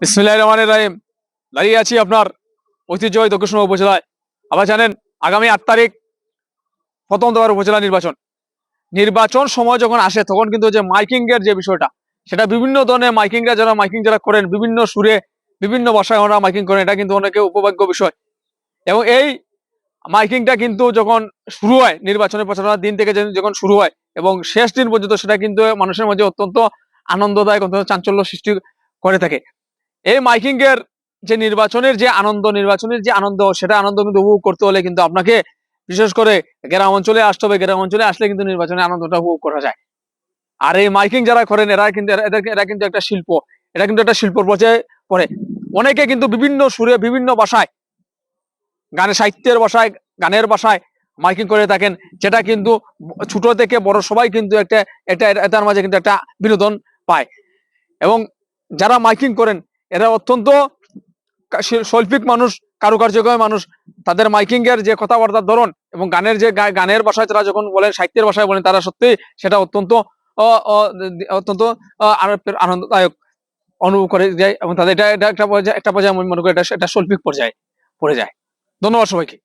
বিসমিল্লাহ রহমান রাহিম। দাঁড়িয়ে আছি আপনার ঐতিহ্যবাহী দক্ষিণ উপজেলায়। আবার জানেন, আগামী আট তারিখ প্রথম দফার উপজেলা নির্বাচন। নির্বাচন সময় যখন আসে, তখন কিন্তু যে মাইকিং এর যে বিষয়টা, সেটা বিভিন্ন ধরনের মাইকিংরা যারা, মাইকিং যারা করেন, বিভিন্ন সুরে, বিভিন্ন ভাষায় ওনারা মাইকিং করেন, এটা কিন্তু অনেকে উপভাগ্য বিষয়। এবং এই মাইকিংটা কিন্তু যখন শুরু হয়, নির্বাচনের প্রচারণার দিন থেকে যখন শুরু হয়, এবং শেষ দিন পর্যন্ত সেটা কিন্তু মানুষের মধ্যে অত্যন্ত আনন্দদায়ক, অত্যন্ত চাঞ্চল্য সৃষ্টি করে থাকে। এই মাইকিং এর যে নির্বাচনের যে আনন্দ, নির্বাচনের যে আনন্দ, সেটা আনন্দ কিন্তু উপভোগ করতে হলে কিন্তু আপনাকে বিশেষ করে গ্রাম অঞ্চলে আসতে হবে। গ্রাম অঞ্চলে আসলে কিন্তু নির্বাচনের আনন্দটা উপভোগ করা যায়। আর এই মাইকিং যারা করেন, এরা কিন্তু, এরা- কিন্তু একটা শিল্প। এটা কিন্তু একটা শিল্প পর্যায়ে পড়ে। অনেকে কিন্তু বিভিন্ন সুরে, বিভিন্ন ভাষায় গানের সাহিত্যের ভাষায়, গানের ভাষায় মাইকিং করে থাকেন। যেটা কিন্তু ছোট থেকে বড় সবাই কিন্তু একটা এটা, এটার মাঝে কিন্তু একটা বিনোদন পায়। এবং যারা মাইকিং করেন এরা অত্যন্ত শৈল্পিক মানুষ, কারুকার্যকর মানুষ। তাদের মাইকিং এর যে কথাবার্তার ধরন এবং গানের যে গানের ভাষায় তারা যখন বলেন, সাহিত্যের ভাষায় বলেন, তারা সত্যি সেটা অত্যন্ত অত্যন্ত আনন্দদায়ক অনুভব করে যায় এবং তাদের এটা একটা একটা পর্যায়ে আমি মনে করি এটা এটা শৈল্পিক পর্যায়ে পড়ে যায়। ধন্যবাদ সবাইকে।